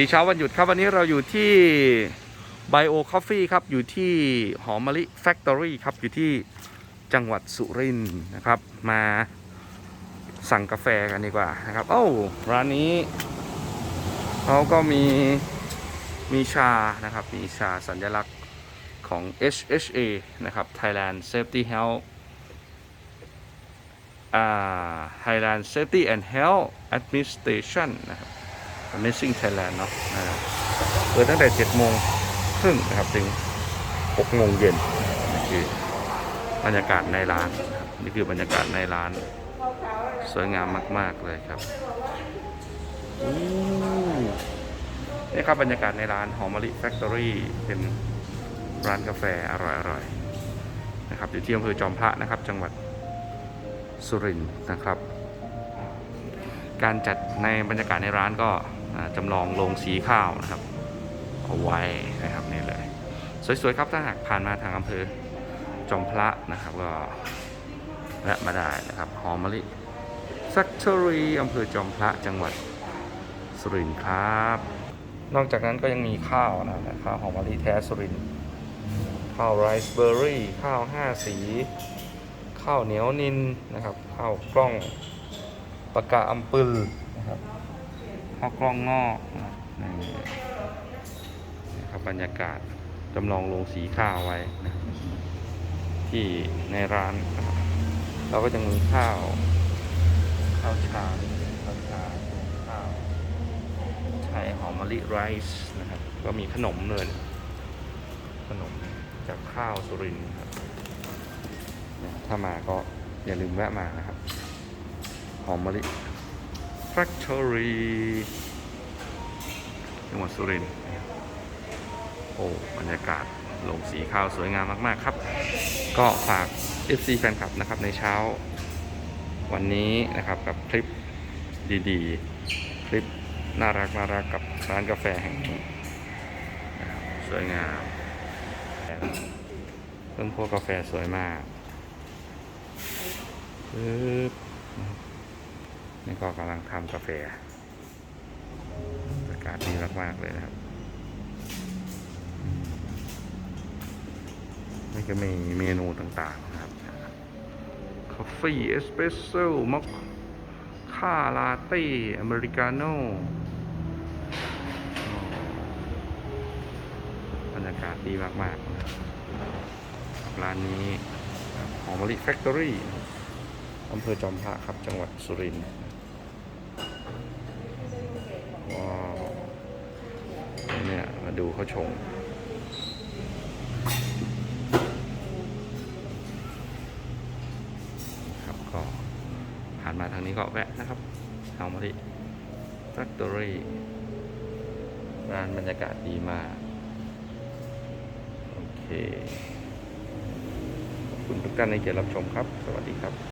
ดีเช้าวันหยุดครับวันนี้เราอยู่ที่ Bio Coffee ครับ อยู่ที่หอมมะลิ Factory ครับ อยู่ที่จังหวัดสุรินทร์นะครับ มาสั่งกาแฟกันดีกว่านะครับเอ้ร้านนี้เขาก็มีมีชานะครับ มีชาสัญลักษณ์ของ HHA นะครับ Thailand Safety Health อ่า Thailand Safety and Health Administration นะครับ Amazing Thailand เนาะเปิดตั้งแต่7โมงครึ่งนะครับถึง6โมงเย็นนี่คือบรรยากาศในร้านนะครับนี่คือบรรยากาศในร้าน สวยงามมาก ๆ เลยครับอู้นี่ครับบรรยากาศในร้านหอมมะลิแฟคทอรี่เป็นร้านกาแฟอร่อยๆนะครับอยู่ที่อำเภอจอมพระนะครับ จังหวัดสุรินทร์นะครับ การจัดในบรรยากาศในร้านก็ จำลองโรงสีข้าวนะครับ เอาไว้นะครับนี่เลย สวยๆครับถ้าหากผ่านมาทางอำเภอจอมพระนะครับก็แวะมาได้นะครับหอมมะลิ Factory อำเภอจอมพระจังหวัดสุรินทร์ครับ นอกจากนั้นก็ยังมีข้าวนะครับข้าวหอมมะลิแท้สุรินทร์ข้าวไรซ์เบอร์รี่ข้าวห้าสี ข้าวเหนียวนินนะครับ ข้าวกล้องปากกาอัมปืลนะครับ ข้าวกล้องงอกนะครับนี่นะครับรรยากาศจำลองโรงสีข้าวไว้นะที่ในร้านนะครับเราก็จะมีข้าว ข้าวชาข้าวชาข้าวไทยหอมมะลิไรซ์นะครับ ก็มีขนมเลย ขนมจากข้าวสุรินทร์ครับ ถ้ามาก็อย่าลืมแวะมานะครับ หอมมะลิ Factory จังหวัดสุรินทร์นะครับโอ้บรรยากาศโรงสีข้าวสวยงามมาก ๆ ครับ ก็ฝาก FC แฟนคลับนะครับในเช้าวันนี้นะครับกับคลิปดีๆ คลิปน่ารักน่ารักกับร้านกาแฟแห่งนี้นะครับสวยงามต้นโพกาแฟสวยมากปึ๊บ นี่ก็กำลังทำกาแฟบรรยากาศดีมากๆเลยนะครับ นี่ก็มีเมนูต่างๆนะครับ คาเฟ่เอสเปรสโซ่มอคค่าลาเต้ อเมริกาโน่บรรยากาศดีมากๆนะครับร้านนี้หอมมะลิแฟคทอรี่อำเภอจอมพระครับ จังหวัดสุรินทร์ว้าวเนี่ยมา ดูเขาชง ครับก็ผ่านมาทางนี้ก็แวะนะครับเฮามาที่ Factory ร้านบรรยากาศดีมาก โอเค ขอบคุณทุกท่านในเกียรติรับชมครับ สวัสดีครับ